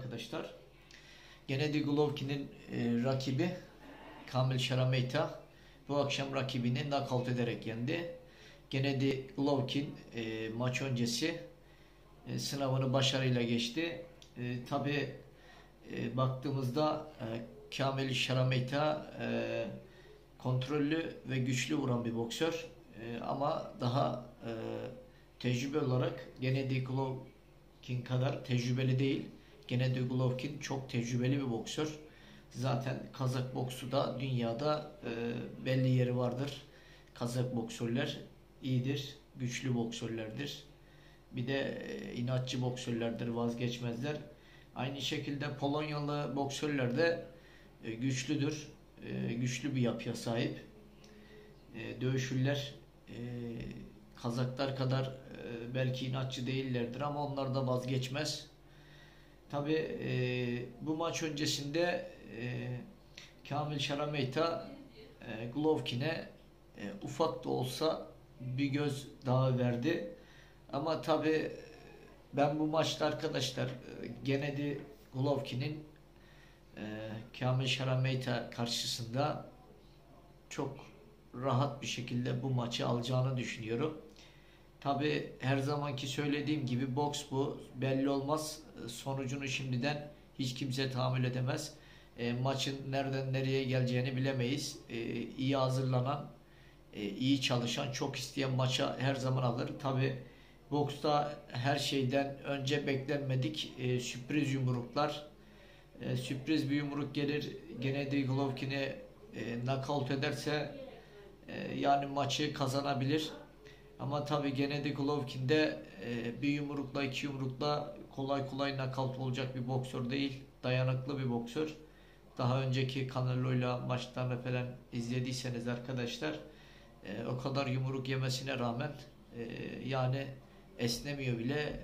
arkadaşlar. Gennady Golovkin'in e, rakibi Kamil Şarameita bu akşam rakibini knockout ederek yendi. Gennady Golovkin e, maç öncesi e, sınavını başarıyla geçti. E, Tabi e, baktığımızda e, Kamil Şarameita e, kontrollü ve güçlü vuran bir boksör. E, ama daha e, tecrübe olarak Gennady Golovkin kadar tecrübeli değil. Gennady Golovkin çok tecrübeli bir boksör. Zaten Kazak boksu da dünyada e, belli yeri vardır. Kazak boksörler iyidir, güçlü boksörlerdir. Bir de e, inatçı boksörlerdir, vazgeçmezler. Aynı şekilde Polonyalı boksörler de e, güçlüdür, e, güçlü bir yapıya sahip. E, dövüşürler. E, Kazaklar kadar e, belki inatçı değillerdir ama onlar da vazgeçmez. Tabi e, bu maç öncesinde e, Kamil Şarameyta e, Golovkin'e e, ufak da olsa bir göz daha verdi. Ama tabi ben bu maçta arkadaşlar e, Gennady Golovkin'in e, Kamil Şarameyta karşısında çok rahat bir şekilde bu maçı alacağını düşünüyorum. Tabi her zamanki söylediğim gibi boks bu belli olmaz. Sonucunu şimdiden hiç kimse tahammül edemez. E, maçın nereden nereye geleceğini bilemeyiz. E, iyi hazırlanan, e, iyi çalışan, çok isteyen maça her zaman alır. Tabi boksta her şeyden önce beklenmedik e, sürpriz yumruklar. E, sürpriz bir yumruk gelir. Gennady Golovkin'i e, knockout ederse e, yani maçı kazanabilir. Ama tabi Gennady Golovkin de e, bir yumrukla iki yumrukla kolay kolay nakavt olacak bir boksör değil. Dayanıklı bir boksör. Daha önceki Canelo'yla maçlarını falan izlediyseniz arkadaşlar e, o kadar yumruk yemesine rağmen e, yani esnemiyor bile.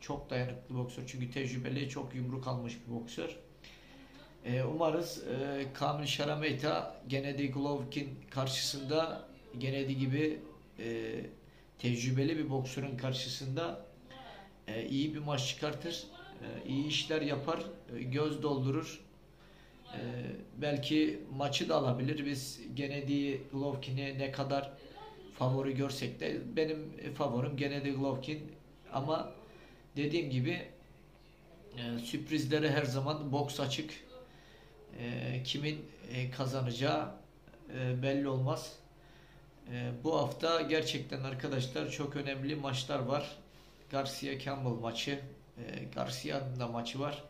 Çok dayanıklı boksör. Çünkü tecrübeli çok yumruk almış bir boksör. E, umarız e, Kamil Şarameyta Gennady Golovkin karşısında Gennady gibi e, tecrübeli bir boksörün karşısında e, iyi bir maç çıkartır, e, iyi işler yapar, e, göz doldurur. E, belki maçı da alabilir. Biz Gennady Golovkin'i ne kadar favori görsek de benim favorim Gennady Golovkin ama dediğim gibi e, sürprizlere her zaman boks açık. E, kimin e, kazanacağı e, belli olmaz. E, bu hafta gerçekten arkadaşlar çok önemli maçlar var. Garcia Campbell maçı, e, Garcia'nın da maçı var.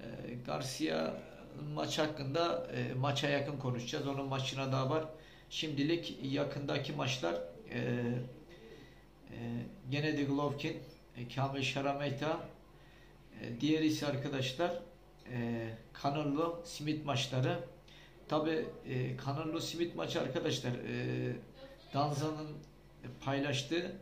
E, Garcia maç hakkında e, maça yakın konuşacağız. Onun maçına daha var. Şimdilik yakındaki maçlar e, e, Gennady Golovkin, e, Kamil Şarameyta, e, diğer ise arkadaşlar e, Canelo Smith maçları. Tabi e, Canelo Smith maçı arkadaşlar e, Danza'nın paylaştığı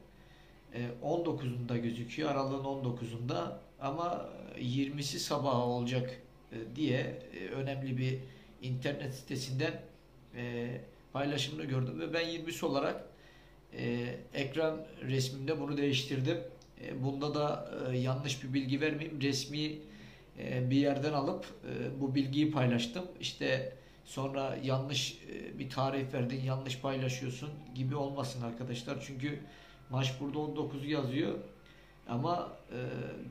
e, 19'unda gözüküyor. Aralığın 19'unda ama 20'si sabah olacak e, diye e, önemli bir internet sitesinden e, paylaşımını gördüm ve ben 20'si olarak e, ekran resmimde bunu değiştirdim. E, bunda da e, yanlış bir bilgi vermeyeyim. Resmi e, bir yerden alıp e, bu bilgiyi paylaştım. İşte sonra yanlış e, bir tarih verdin, yanlış paylaşıyorsun gibi olmasın arkadaşlar. Çünkü maç burada 19 yazıyor. Ama e,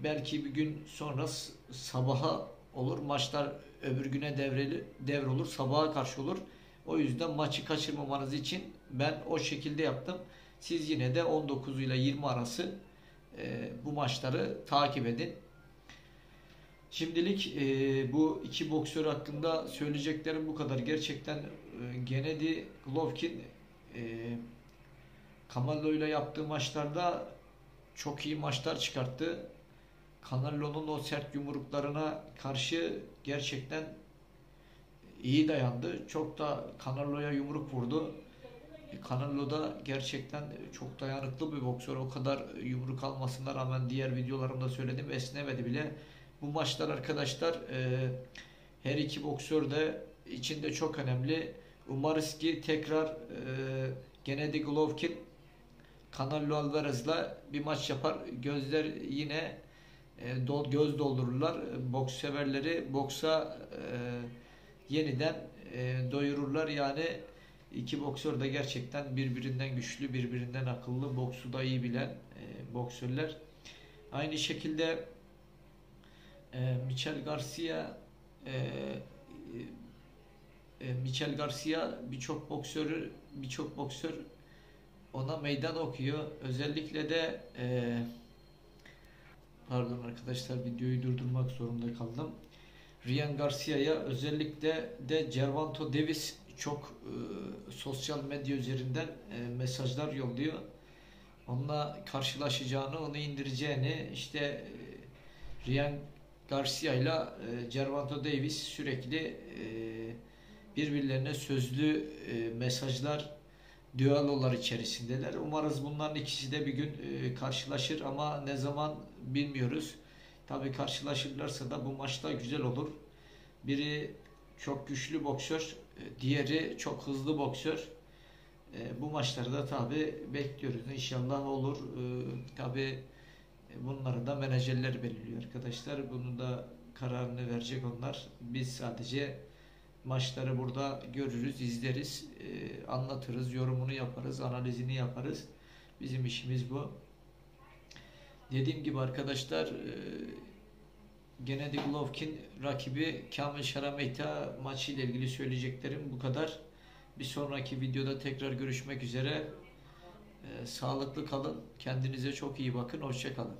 belki bir gün sonra sabaha olur. Maçlar öbür güne devreli, devrolur. Sabaha karşı olur. O yüzden maçı kaçırmamanız için ben o şekilde yaptım. Siz yine de 19 ile 20 arası e, bu maçları takip edin. Şimdilik e, bu iki boksör hakkında söyleyeceklerim bu kadar. Gerçekten e, Gennady Golovkin e, Canelo ile yaptığı maçlarda çok iyi maçlar çıkarttı. Canelo'nun o sert yumruklarına karşı gerçekten iyi dayandı. Çok da Canelo'ya yumruk vurdu. Canelo da gerçekten çok dayanıklı bir boksör. O kadar yumruk almasına rağmen diğer videolarımda söyledim esnemedi bile. Bu maçlar arkadaşlar e, her iki boksör de içinde çok önemli. Umarız ki tekrar e, Gennady Golovkin Canelo Alvarez'la bir maç yapar. Gözler yine e, do- göz doldururlar. Boks severleri boksa e, yeniden e, doyururlar. Yani iki boksör de gerçekten birbirinden güçlü, birbirinden akıllı, boksu da iyi bilen e, boksörler. Aynı şekilde e, Michel Garcia e, e, Michel Garcia birçok boksörü birçok boksör ona meydan okuyor. Özellikle de e, pardon arkadaşlar videoyu durdurmak zorunda kaldım. Ryan Garcia'ya özellikle de Gervonta Davis çok e, sosyal medya üzerinden e, mesajlar yolluyor. Onunla karşılaşacağını, onu indireceğini işte e, Ryan Garcia ile Gervonta Davis sürekli e, birbirlerine sözlü e, mesajlar, düellolar içerisindeler. Umarız bunların ikisi de bir gün e, karşılaşır ama ne zaman bilmiyoruz. Tabii karşılaşırlarsa da bu maçta güzel olur. Biri çok güçlü boksör, e, diğeri çok hızlı boksör. E, bu maçlarda tabii bekliyoruz. İnşallah olur. E, tabii e, bunları da menajerler belirliyor arkadaşlar. Bunu da kararını verecek onlar. Biz sadece maçları burada görürüz, izleriz, e, anlatırız, yorumunu yaparız, analizini yaparız. Bizim işimiz bu. Dediğim gibi arkadaşlar e, Gennady Golovkin rakibi Kamil Şarameyta maçı ile ilgili söyleyeceklerim bu kadar. Bir sonraki videoda tekrar görüşmek üzere. E, sağlıklı kalın. Kendinize çok iyi bakın. Hoşçakalın.